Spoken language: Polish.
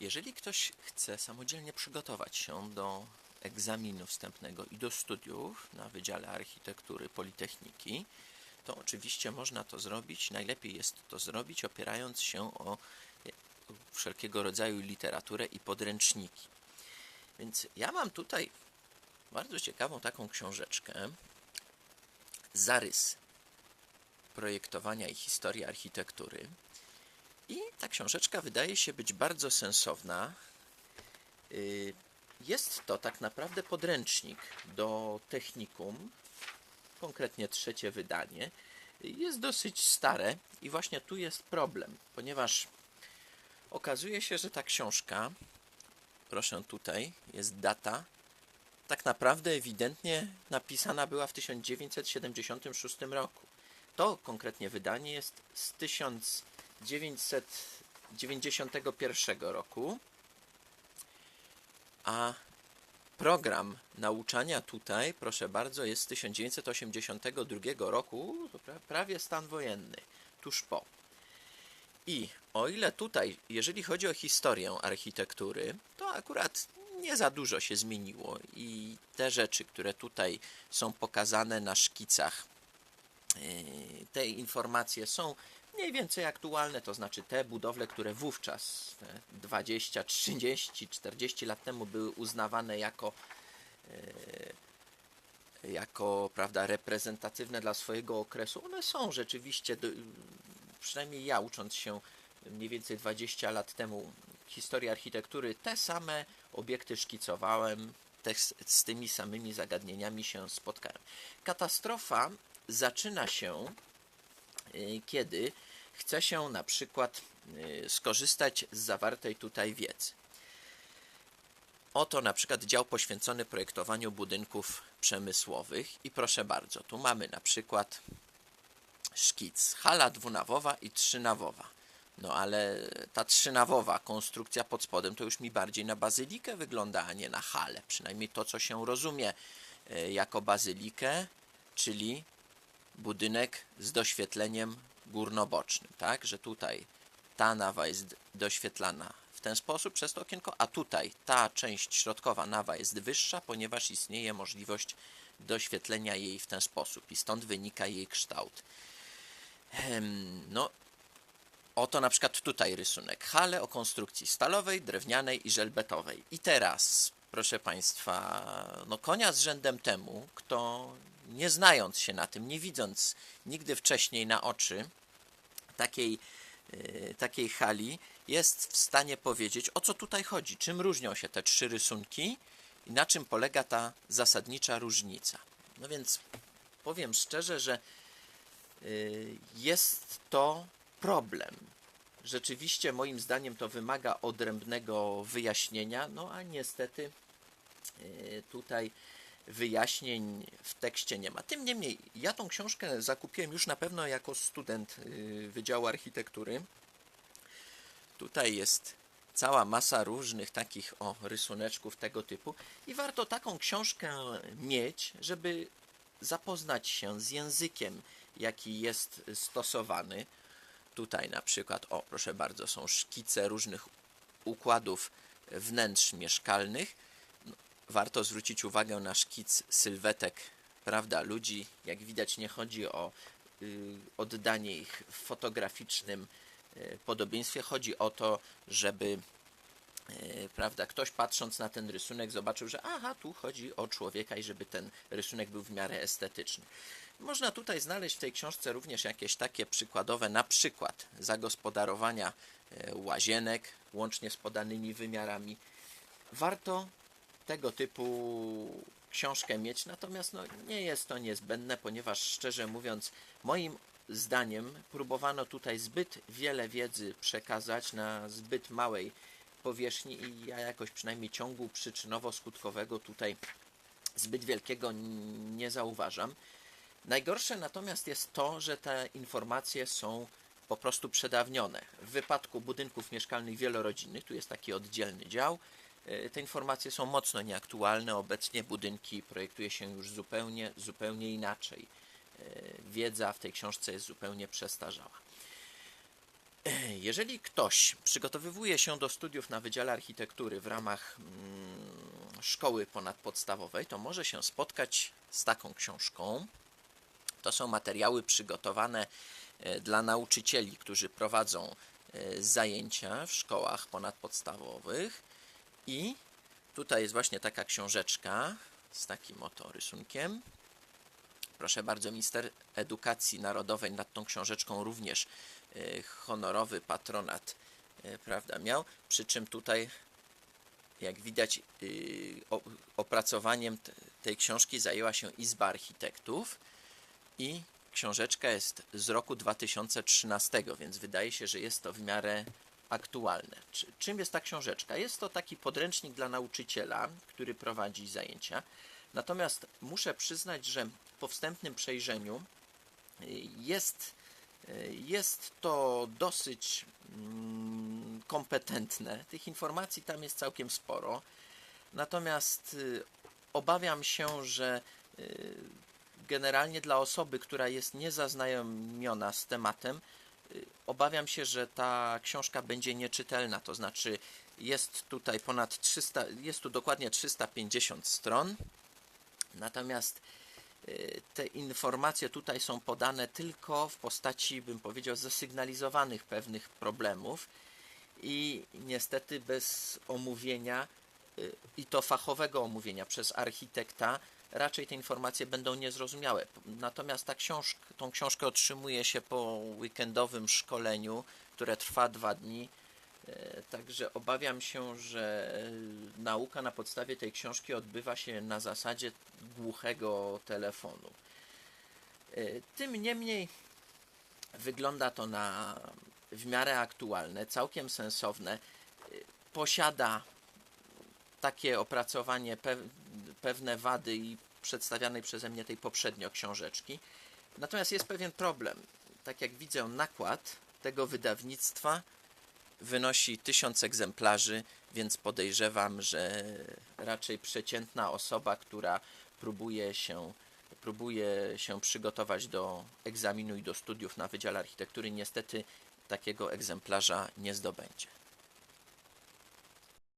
Jeżeli ktoś chce samodzielnie przygotować się do egzaminu wstępnego i do studiów na Wydziale Architektury Politechniki, to oczywiście można to zrobić. Najlepiej jest to zrobić opierając się o wszelkiego rodzaju literaturę i podręczniki. Więc ja mam tutaj bardzo ciekawą taką książeczkę. Zarys projektowania i historii architektury. I ta książeczka wydaje się być bardzo sensowna. Y, Jest to tak naprawdę podręcznik do technikum, konkretnie trzecie wydanie. Jest dosyć stare i właśnie tu jest problem, ponieważ okazuje się, że ta książka, proszę tutaj, jest data, tak naprawdę ewidentnie napisana była w 1976 roku. To konkretnie wydanie jest z 1991 roku, a program nauczania tutaj, proszę bardzo, jest z 1982 roku, prawie stan wojenny, tuż po. I o ile tutaj, jeżeli chodzi o historię architektury, to akurat nie za dużo się zmieniło i te rzeczy, które tutaj są pokazane na szkicach, yy, te informacje są mniej więcej aktualne, to znaczy te budowle, które wówczas te 20, 30, 40 lat temu były uznawane jako yy, jako prawda, reprezentatywne dla swojego okresu, one są rzeczywiście, przynajmniej ja ucząc się mniej więcej 20 lat temu historii architektury, te same obiekty szkicowałem, te, z, tymi samymi zagadnieniami się spotkałem. Katastrofa zaczyna się, kiedy chce się na przykład y, skorzystać z zawartej tutaj wiedzy. Oto na przykład dział poświęcony projektowaniu budynków przemysłowych i proszę bardzo, tu mamy na przykład szkic, hala dwunawowa i trzynawowa. No ale ta trzynawowa konstrukcja pod spodem to już mi bardziej na bazylikę wygląda, a nie na halę. Przynajmniej to, co się rozumie e, jako bazylikę, czyli budynek z doświetleniem górnobocznym, tak? Że tutaj ta nawa jest doświetlana w ten sposób przez to okienko, a tutaj ta część środkowa nawa jest wyższa, ponieważ istnieje możliwość doświetlenia jej w ten sposób i stąd wynika jej kształt. Em, No, Oto na przykład tutaj rysunek. Hale o konstrukcji stalowej, drewnianej i żelbetowej. I teraz, proszę Państwa, no konia z rzędem temu, kto nie znając się na tym, nie widząc nigdy wcześniej na oczy takiej, yy, takiej hali, jest w stanie powiedzieć, o co tutaj chodzi, czym różnią się te trzy rysunki i na czym polega ta zasadnicza różnica. No więc powiem szczerze, że y, jest to problem. Rzeczywiście, moim zdaniem, to wymaga odrębnego wyjaśnienia, no a niestety y, tutaj wyjaśnień w tekście nie ma. Tym niemniej, ja tą książkę zakupiłem już na pewno jako student y, Wydziału Architektury. Tutaj jest cała masa różnych takich o rysuneczków tego typu i warto taką książkę mieć, żeby zapoznać się z językiem, jaki jest stosowany. Tutaj na przykład, o proszę bardzo, są szkice różnych układów wnętrz mieszkalnych. Warto zwrócić uwagę na szkic sylwetek, prawda, ludzi. Jak widać, nie chodzi o y, oddanie ich w fotograficznym y, podobieństwie. Chodzi o to, żeby y, prawda, ktoś patrząc na ten rysunek zobaczył, że aha, tu chodzi o człowieka i żeby ten rysunek był w miarę estetyczny. Można tutaj znaleźć w tej książce również jakieś takie przykładowe, na przykład zagospodarowania łazienek, łącznie z podanymi wymiarami. Warto tego typu książkę mieć, natomiast no, nie jest to niezbędne, ponieważ szczerze mówiąc, moim zdaniem próbowano tutaj zbyt wiele wiedzy przekazać na zbyt małej powierzchni i ja jakoś przynajmniej ciągu przyczynowo-skutkowego tutaj zbyt wielkiego nie zauważam. Najgorsze natomiast jest to, że te informacje są po prostu przedawnione. W wypadku budynków mieszkalnych wielorodzinnych, tu jest taki oddzielny dział, te informacje są mocno nieaktualne. Obecnie budynki projektuje się już zupełnie, zupełnie inaczej. E, Wiedza w tej książce jest zupełnie przestarzała. Jeżeli ktoś przygotowywuje się do studiów na Wydziale Architektury w ramach mm, szkoły ponadpodstawowej, to może się spotkać z taką książką. To są materiały przygotowane e, dla nauczycieli, którzy prowadzą e, zajęcia w szkołach ponadpodstawowych. I tutaj jest właśnie taka książeczka z takim oto rysunkiem. Proszę bardzo, minister edukacji narodowej nad tą książeczką również e, honorowy patronat e, prawda, miał. Przy czym tutaj, jak widać, o- opracowaniem te- tej książki zajęła się Izba Architektów i książeczka jest z roku 2013, więc wydaje się, że jest to w miarę aktualne. Czy, czym jest ta książeczka? Jest to taki podręcznik dla nauczyciela, który prowadzi zajęcia. Natomiast muszę przyznać, że po wstępnym przejrzeniu y, jest, y, jest to dosyć mm, kompetentne. Tych informacji tam jest całkiem sporo. Natomiast y, obawiam się, że generalnie dla osoby, która jest niezaznajomiona z tematem, obawiam się, że ta książka będzie nieczytelna. To znaczy, jest tutaj ponad 300, jest tu dokładnie 350 stron. Natomiast y, te informacje tutaj są podane tylko w postaci, bym powiedział, zasygnalizowanych pewnych problemów i niestety bez omówienia i to fachowego omówienia przez architekta raczej te informacje będą niezrozumiałe. Natomiast ta książk, tą książkę otrzymuje się po weekendowym szkoleniu, które trwa dwa dni. E, Także obawiam się, że e, nauka na podstawie tej książki odbywa się na zasadzie głuchego telefonu. E, Tym niemniej wygląda to na w miarę aktualne, całkiem sensowne. Posiada takie opracowanie, pe- pewne wady i przedstawianej przeze mnie tej poprzednio książeczki. Natomiast jest pewien problem. Tak jak widzę, nakład tego wydawnictwa wynosi tysiąc egzemplarzy, więc podejrzewam, że raczej przeciętna osoba, która próbuje się, próbuje się przygotować do egzaminu i do studiów na Wydziale Architektury, niestety takiego egzemplarza nie zdobędzie.